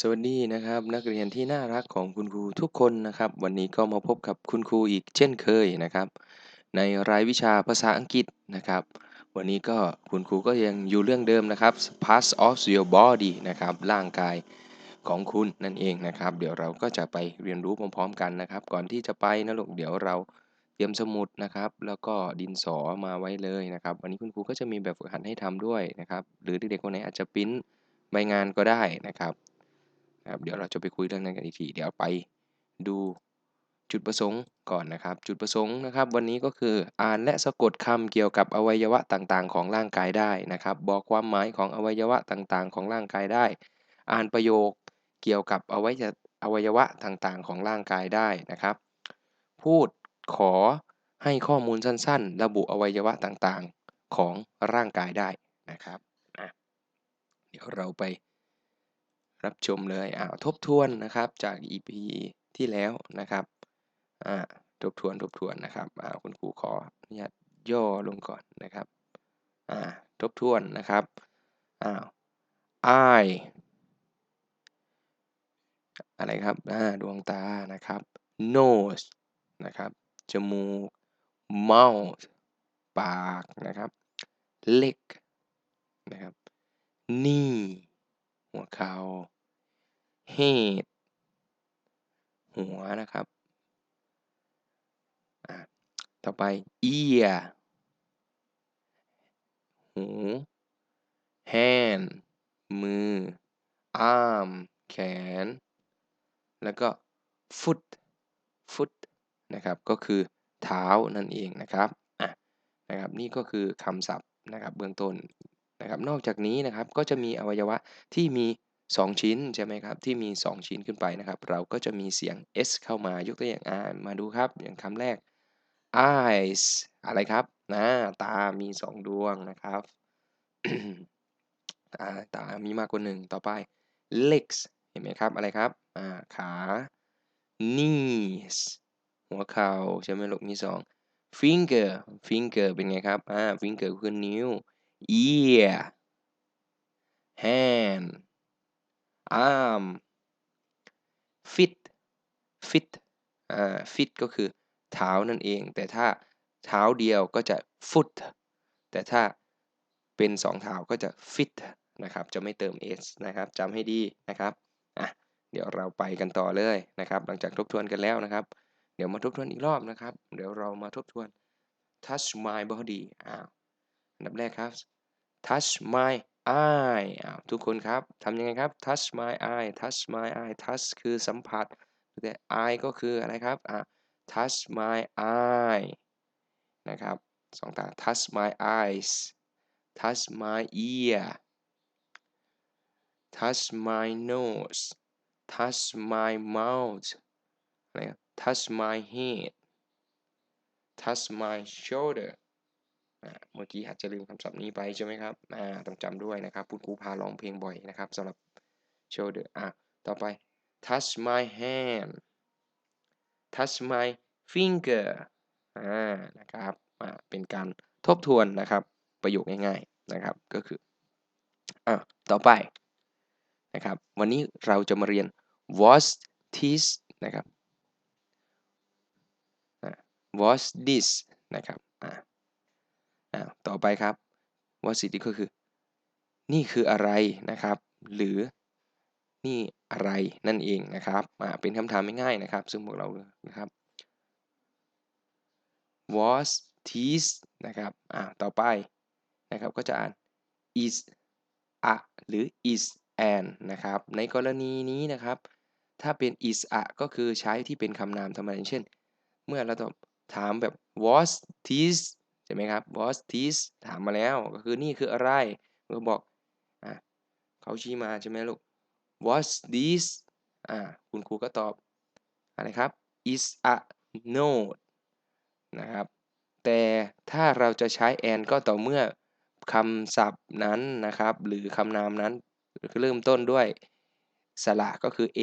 สวัสดีนะครับ นักเรียนที่น่ารักของคุณครูทุกคนนะครับ วันนี้ก็มาพบกับคุณครูอีกเช่นเคยนะครับ ในรายวิชาภาษาอังกฤษนะครับ วันนี้ก็คุณครูก็ยังอยู่เรื่องเดิมนะครับ parts of your body นะครับร่างกายของคุณนั่นเองนะครับ เดี๋ยวเราก็จะไปเรียนรู้พร้อมๆกันนะครับ ก่อนที่จะไปนะลูกเดี๋ยวเราเตรียมสมุดนะครับ แล้วก็ดินสอมาไว้เลยนะครับ วันนี้คุณครูก็จะมีแบบฝึกหัดให้ทำด้วยนะครับ หรือเด็กๆคนไหนอาจจะปริ้นใบงานก็ได้นะครับ นะครับเดี๋ยวเราจะไปคุยเรื่องนั้นกันอีกทีเดี๋ยวไปดูจุดประสงค์ก่อนนะครับ จุดประสงค์นะครับ วันนี้ก็คืออ่านและสะกดคำเกี่ยวกับอวัยวะต่างๆ ของร่างกายได้นะครับ บอกความหมายของอวัยวะต่างๆ ของร่างกายได้ อ่านประโยคเกี่ยวกับอวัยอวัยวะต่างๆ ของร่างกายได้นะครับ พูดขอให้ข้อมูลสั้นๆ ระบุอวัยวะต่างๆของร่างกายได้นะครับเดี๋ยวเราไป รับชมเลยอ่าทบทวนนะครับจาก EP ที่แล้วนะครับอ่าทบทวนทบทวนนะครับอ่าคุณครูขออนุญาตย่อลงก่อนนะครับอ่าทบทวนนะครับอ้าว eye อะไรครับอ่าดวงตานะครับ nose นะครับจมูก mouth ปากนะครับ leg นะครับ knee เข่า head หัวนะครับต่อไป ear หู hand มือ arm แขน แล้วก็ foot foot นะครับ ก็คือเท้านั่นเองนะครับอะนะครับ นี่ก็คือคำศัพท์นะครับเบื้องต้นนะครับ นอกจากนี้นะครับ ก็จะมีอวัยวะที่มี 2 ชิ้นใช่ไหมครับที่มี 2 ชิ้นขึ้นไปนะครับ เราก็จะมีเสียง s เข้ามายกตัวอย่างอ่ามาดูครับ อย่างคำแรก eyes อะไรครับนะตามี 2 ดวงนะครับตามีมากกว่าหนึ่งต่อไป legs เห็นไหมครับอะไรครับขา knees หัวเข่าใช่ไหมลูกมีสอง finger finger เป็นไงครับอ่า finger คือนิ้ว ear hand arm feet feet อ่า feet ก็คือเท้านั่นเอง แต่ถ้าเท้าเดียวก็จะ foot แต่ถ้าเป็นสองเท้าก็จะ fit นะครับ จะไม่เติม s นะครับจำให้ดีนะครับอะเดี๋ยวเราไปกันต่อเลยนะครับ หลังจากทบทวนกันแล้วนะครับ เดี๋ยวมาทบทวนอีกรอบนะครับ เดี๋ยวเรามาทบทวน touch my body อ้าวอันดับแรกครับ touch my eye อ้าวทุกคนครับทำยังไงครับ touch my eye touch my eye touch คือสัมผัสแต่ eye ก็คืออะไรครับ touch my eye นะครับสองตา touch my eyes touch my ear touch my nose touch my mouth อะไร touch my head touch my shoulder เมื่อกี้อาจจะลืมคำศัพท์นี้ไปใช่ไหมครับอ่าต้องจำด้วยนะครับคุณครูพาร้องเพลงบ่อยนะครับสำหรับ shoulder อะต่อไป touch my hand touch my finger อ่านะครับอ่าเป็นการทบทวนนะครับประโยคง่ายๆนะครับก็คืออ่าต่อไปนะครับวันนี้เราจะมาเรียน was this นะครับ was this นะครับอ่า อ่าต่อไปครับ was it ก็คือ นี่คืออะไรนะครับ หรือนี่อะไรนั่นเองนะครับอ่าเป็นคำถามง่ายๆนะครับ ซึ่งพวกเรานะครับ was this นะครับอ่าต่อไปนะครับก็จะอ่าน is a หรือ is an นะครับในกรณีนี้นะครับ ถ้าเป็น is a ก็คือใช้ที่เป็นคำนามธรรมดาเช่น เมื่อเราตอบถามแบบ was this ใช่ไหมครับ was this ถามมาแล้วก็คือนี่คืออะไรเราบอกอะเขาชี้มาใช่ไหมลูก was this อ่าคุณครูก็ตอบอะไรครับ is a note นะครับ แต่ถ้าเราจะใช้ and ก็ต่อเมื่อคำศัพท์นั้นนะครับ หรือคำนามนั้นเริ่มต้นด้วยสระก็คือ a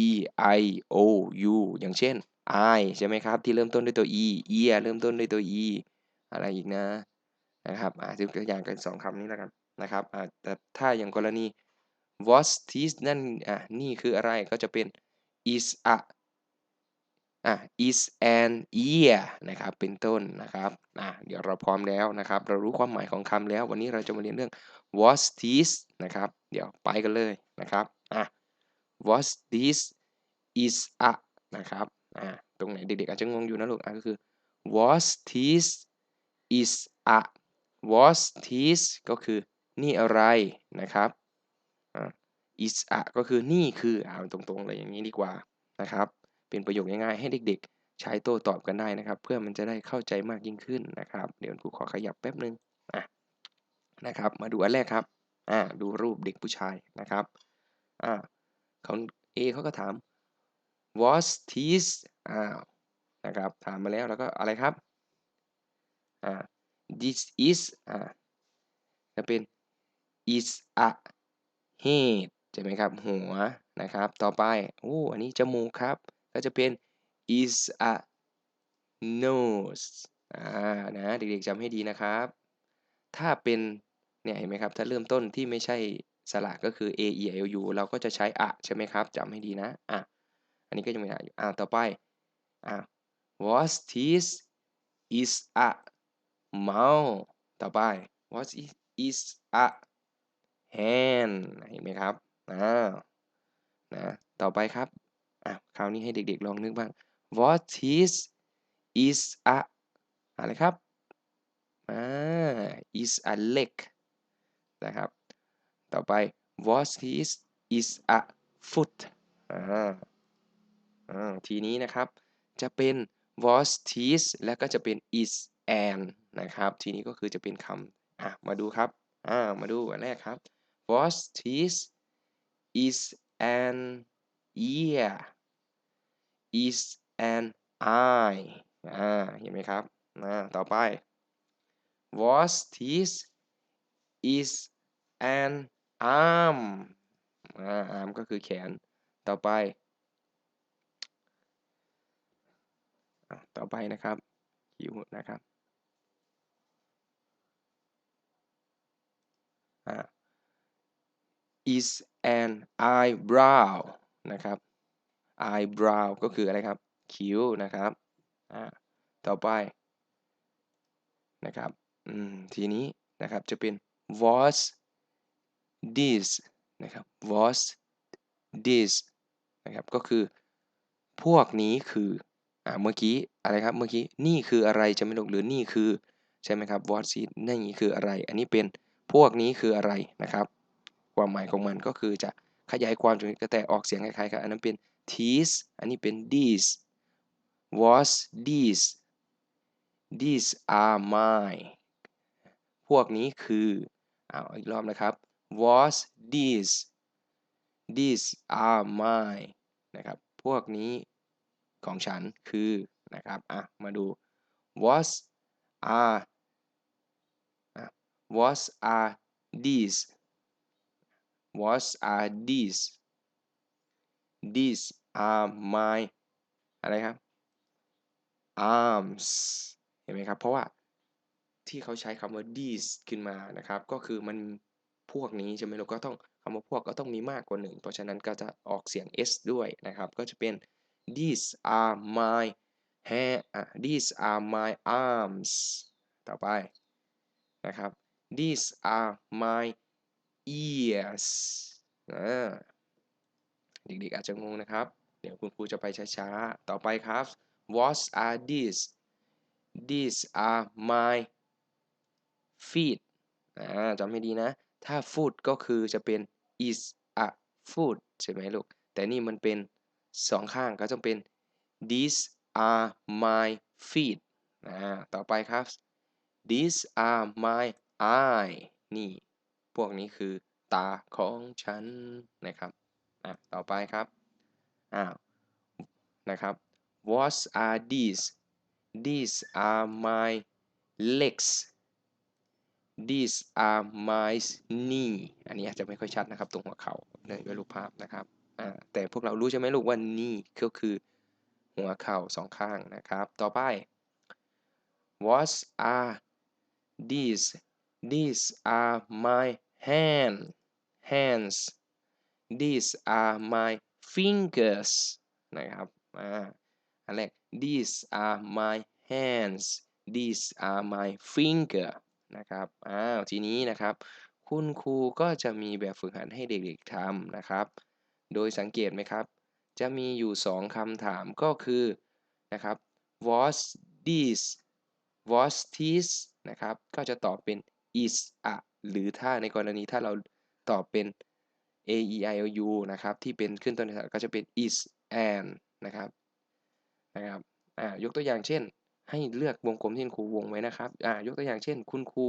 e i o u อย่างเช่น I ใช่ไหมครับ ที่เริ่มต้นด้วยตัว e ear เริ่มต้นด้วยตัว e อะไรอีกนะนะครับอ่ายกตัวอย่างกันสองคำนี้แล้วกันนะครับอ่าแต่ถ้าอย่างกรณี what is นั่นอะนี่คืออะไรก็จะเป็น is a อะ is an ear นะครับเป็นต้นนะครับอะเดี๋ยวเราพร้อมแล้วนะครับ เรารู้ความหมายของคำแล้ว วันนี้เราจะมาเรียนเรื่อง what is นะครับ เดี๋ยวไปกันเลยนะครับอะ what is is a นะครับอะตรงไหนเด็กๆอาจจะงงอยู่นะลูกอะก็คือ what is is a what is ก็คือนี่อะไรนะครับ is a ก็คือนี่คือเอาตรงๆเลยอย่างนี้ดีกว่านะครับ เป็นประโยคง่ายๆให้เด็กๆ ใช้โต้ตอบกันได้นะครับ เพื่อมันจะได้เข้าใจมากยิ่งขึ้นนะครับ เดี๋ยวครูขอขยับแป๊บนึงอะนะครับ มาดูอันแรกครับอ่าดูรูปเด็กผู้ชายนะครับอ่าเขาเอเขาก็ถาม what is อ้าวนะครับถามมาแล้วแล้วก็อะไรครับ อ่า this is อ่าจะเป็น is a head ใช่ไหมครับ หัวนะครับ ต่อไปโอ้อันนี้จมูกครับ ก็จะเป็น is a nose อ่านะเด็กๆจำให้ดีนะครับ ถ้าเป็นเนี่ยเห็นไหมครับ ถ้าเริ่มต้นที่ไม่ใช่สระก็คือ a e i o u เราก็จะใช้อะใช่ไหมครับจำให้ดีนะอะอันนี้ก็ยังไม่ได้อยู่อ่าต่อไปอ่า what is is a mouth ต่อไป what is is a hand เห็นไหมครับอ่านะต่อไปครับอะคราวนี้ให้เด็กๆลองนึกบ้าง what is is a อะไรครับอ่า is a leg นะครับ ต่อไป what is is a foot อ่าอ่าทีนี้นะครับ จะเป็น was is แล้วก็จะเป็น is and นะครับ ทีนี้ก็คือจะเป็นคำอะมาดูครับอ่ามาดูอันแรกครับ was this is an ear is an eye อ่าเห็นไหมครับอ่าต่อไป was this is an arm อ่า arm ก็คือแขน ต่อไป ต่อไปนะครับคิวนะครับอ่า is an eyebrow นะครับ eyebrow ก็คืออะไรครับ คิ้วนะครับอ่าต่อไปนะครับอืมทีนี้นะครับจะเป็น was this นะครับ was this นะครับก็คือพวกนี้คืออ่าเมื่อกี้อะไรครับเมื่อกี้นี่คืออะไรจะไม่ลงหรือนี่คือใช่ไหมครับ what is นี่คืออะไร อันนี้เป็น พวกนี้คืออะไรนะครับ ความหมายของมันก็คือจะขยายความจนกระแต่ออกเสียงคล้ายๆกันอันนั้นเป็น this อันนี้เป็น this was this these are my พวกนี้คืออ้าวอีกรอบนะครับ was this these are my นะครับ พวกนี้ของฉันคือนะครับ อะ มาดู was are อะ was are these was are these these are my อะไรครับ arms เห็นไหมครับ เพราะว่าที่เขาใช้คำว่า these ขึ้นมานะครับ ก็คือมันพวกนี้ใช่ไหมเราก็ต้องคำว่าพวกก็ต้องมีมากกว่าหนึ่งเพราะฉะนั้นก็จะออกเสียง s ด้วยนะครับ ก็จะเป็น these are my hand อะ these are my arms ต่อไปนะครับ these are my ears เด็กๆอาจจะงงนะครับ เดี๋ยวคุณครูจะไปช้าๆ ต่อไปครับ what are these these are my feet จำให้ดีนะ ถ้า foot ก็คือจะเป็น is a foot ใช่ไหมลูก แต่นี่มันเป็นสองข้างก็ต้องเป็น these are my feet อ่าต่อไปครับ these are my eye นี่ พวกนี้คือตาของฉันนะครับอะต่อไปครับอ้าวนะครับ what are these these are my legs these are my knee อันนี้อาจจะไม่ค่อยชัดนะครับ ตรงหัวเขา่าในด้วยรูปภาพนะครับอ่าแต่พวกเรารู้ใช่ไหมลูกว่านี่ก็คือหัวเข่าสองข้างนะครับ ต่อไป what are these these are my hand hands these are my fingers นะครับอ่าอันแรก these are my hands these are my finger นะครับอ้าวทีนี้นะครับ คุณครูก็จะมีแบบฝึกหัดให้เด็กๆทำนะครับ โดยสังเกตไหมครับ จะมีอยู่ 2คำถามก็คือนะครับ was this was this นะครับ ก็จะตอบเป็น is a หรือถ้าในกรณีถ้าเราตอบเป็น a e i o u นะครับ ที่เป็นขึ้นต้นด้วยก็จะเป็น is and นะครับนะครับอ่ายกตัวอย่างเช่น ให้เลือกวงกลมที่คุณครูวงไว้นะครับอ่ายกตัวอย่างเช่น คุณครู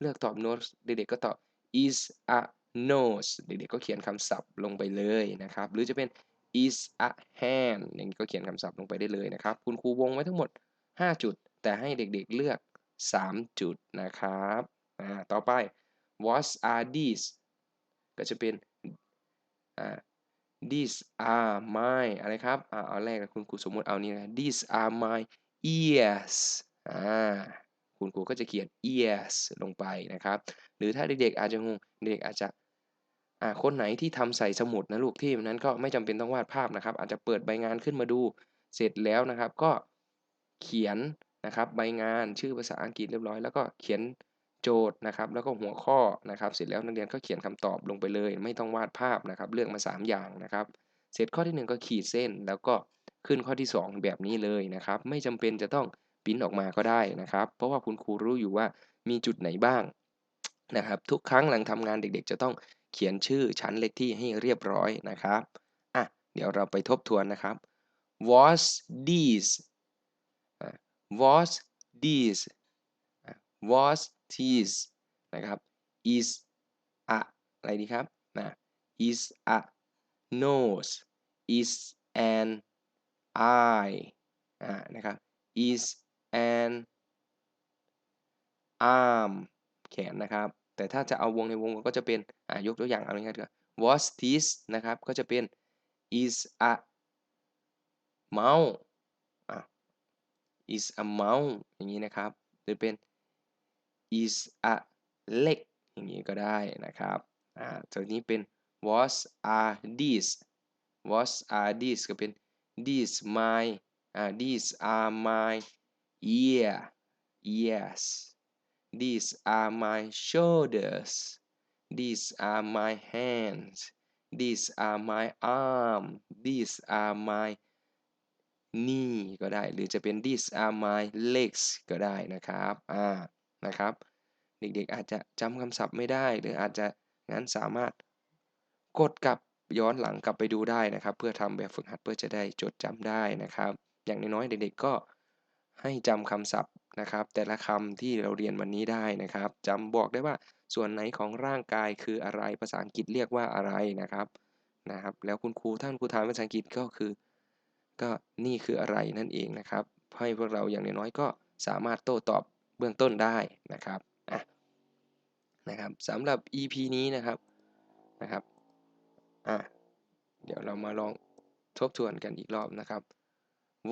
เลือกตอบ nose เด็กๆก็ตอบ is a nose เด็กๆก็เขียนคำศัพท์ลงไปเลยนะครับ หรือจะเป็น is a hand อย่างนี้ก็เขียนคำศัพท์ลงไปได้เลยนะครับ คุณครูวงไว้ทั้งหมด 5 จุด แต่ให้เด็กๆเลือก 3 จุดนะครับ อ่าต่อไป what are these ก็จะเป็นอ่า these are my อะไรครับอ่าเอาแรกคุณครูสมมติเอานี่นะ these are my ears อ่าคุณครูก็จะเขียน ears ลงไปนะครับ หรือถ้าเด็กๆอาจจะงงเด็กอาจจะอ่าคนไหนที่ทำใส่สมุดนะลูกที่นั้นก็ไม่จำเป็นต้องวาดภาพนะครับ อาจจะเปิดใบงานขึ้นมาดูเสร็จแล้วนะครับ ก็เขียนนะครับ ใบงานชื่อภาษาอังกฤษเรียบร้อย แล้วก็เขียน โจทย์นะครับแล้วก็หัวข้อนะครับเสร็จแล้วนักเรียนก็เขียนคำตอบลงไปเลย ไม่ต้องวาดภาพนะครับเลือกมา 3 อย่างนะครับเสร็จข้อที่ 1 ก็ขีดเส้น แล้วก็ขึ้นข้อที่ 2 แบบนี้เลยนะครับไม่จำเป็นจะต้องปริ้นออกมาก็ได้นะครับ เพราะว่าคุณครูรู้อยู่ว่ามีจุดไหนบ้างนะครับทุกครั้งหลังทำงานเด็กๆ จะต้องเขียนชื่อชั้นเลขที่ให้เรียบร้อยนะครับอะเดี๋ยวเราไปทบทวนนะครับ was these was these was these นะครับ is a อะไรดีครับนะ is a nose is an eye อ่านะครับ is an arm แขนนะครับ แต่ถ้าจะเอาวงในวงก็จะเป็นอ่ายกตัวอย่างเอาง่ายๆก็ was this นะครับ ก็จะเป็น is a mouse อะ is a mouse อย่างนี้นะครับ หรือเป็น is a leg อย่างนี้ก็ได้นะครับอ่าตัวนี้เป็น was are these was are these ก็เป็น these my อ่า these are my ear ears these are my shoulders these are my hands these are my arm these are my knee ก็ได้ หรือจะเป็น these are my legs ก็ได้นะครับอ่า นะครับ เด็กๆอาจจะจำคำศัพท์ไม่ได้ หรืออาจจะงั้นสามารถกดกลับย้อนหลังกลับไปดูได้นะครับ เพื่อทำแบบฝึกหัดเพื่อจะได้จดจำได้นะครับ อย่างน้อยๆเด็กๆก็ให้จำคำศัพท์นะครับ แต่ละคำที่เราเรียนวันนี้ได้นะครับจำบอกได้ว่าส่วนไหนของร่างกายคืออะไรภาษาอังกฤษเรียกว่าอะไรนะครับนะครับ แล้วคุณครูท่านครูถามภาษาอังกฤษก็คือ ก็นี่คืออะไรนั่นเองนะครับให้พวกเราอย่างน้อยๆก็สามารถโต้ตอบ เบื้องต้นได้นะครับอะนะครับสำหรับ EP นี้นะครับนะครับอะเดี๋ยวเรามาลองทบทวนกันอีกรอบนะครับ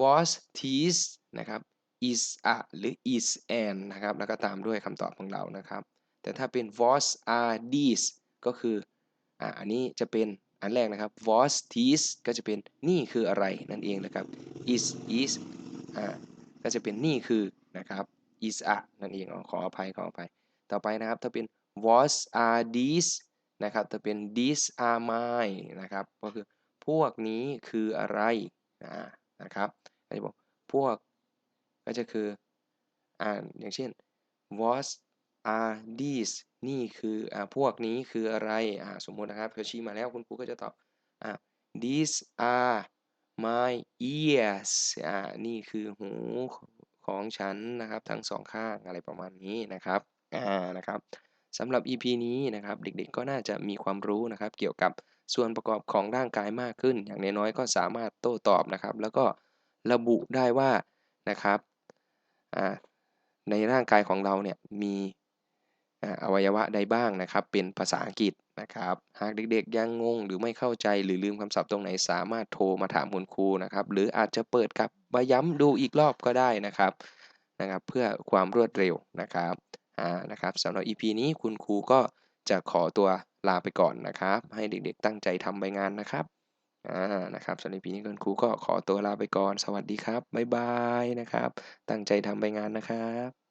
was this นะครับ is a หรือ is an นะครับ แล้วก็ตามด้วยคำตอบของเรานะครับ แต่ถ้าเป็น was are these ก็คืออะอันนี้จะเป็นอันแรกนะครับ was this ก็จะเป็นนี่คืออะไรนั่นเองนะครับ is is อ่าก็จะเป็นนี่คือนะครับ is a นั่นเองขออภัยขออภัย ต่อไปนะครับถ้าเป็น was are these นะครับถ้าเป็น these are my นะครับก็คือพวกนี้คืออะไรนะครับก็จะบอกพวกก็จะคืออ่าอย่างเช่น was are these นี่คืออ่าพวกนี้คืออะไรอ่าสมมุตินะครับเขาชี้มาแล้วคุณครูก็จะตอบอ่า these are my ears อ่านี่คือหู ของฉันนะครับทั้งสองข้างอะไรประมาณนี้นะครับอ่านะครับสำหรับ EP นี้นะครับเด็กๆก็น่าจะมีความรู้นะครับ เกี่ยวกับส่วนประกอบของร่างกายมากขึ้น อย่างน้อยๆก็สามารถโต้ตอบนะครับ แล้วก็ระบุได้ว่านะครับในร่างกายของเราเนี่ยมี อวัยวะใดบ้างนะครับ เป็นภาษาอังกฤษนะครับ หากเด็กๆยังงง หรือไม่เข้าใจหรือลืมคำศัพท์ตรงไหนสามารถโทรมาถามคุณครูนะครับ หรืออาจจะเปิดกลับมาย้ำดูอีกรอบก็ได้นะครับนะครับ เพื่อความรวดเร็วนะครับอ่านะครับสำหรับ EP นี้คุณครูก็จะขอตัวลาไปก่อนนะครับ ให้เด็กๆตั้งใจทำใบงานนะครับอ่านะครับสำหรับ EP นี้คุณครูก็ขอตัวลาไปก่อน สวัสดีครับบ๊ายบายนะครับ ตั้งใจทำใบงานนะครับ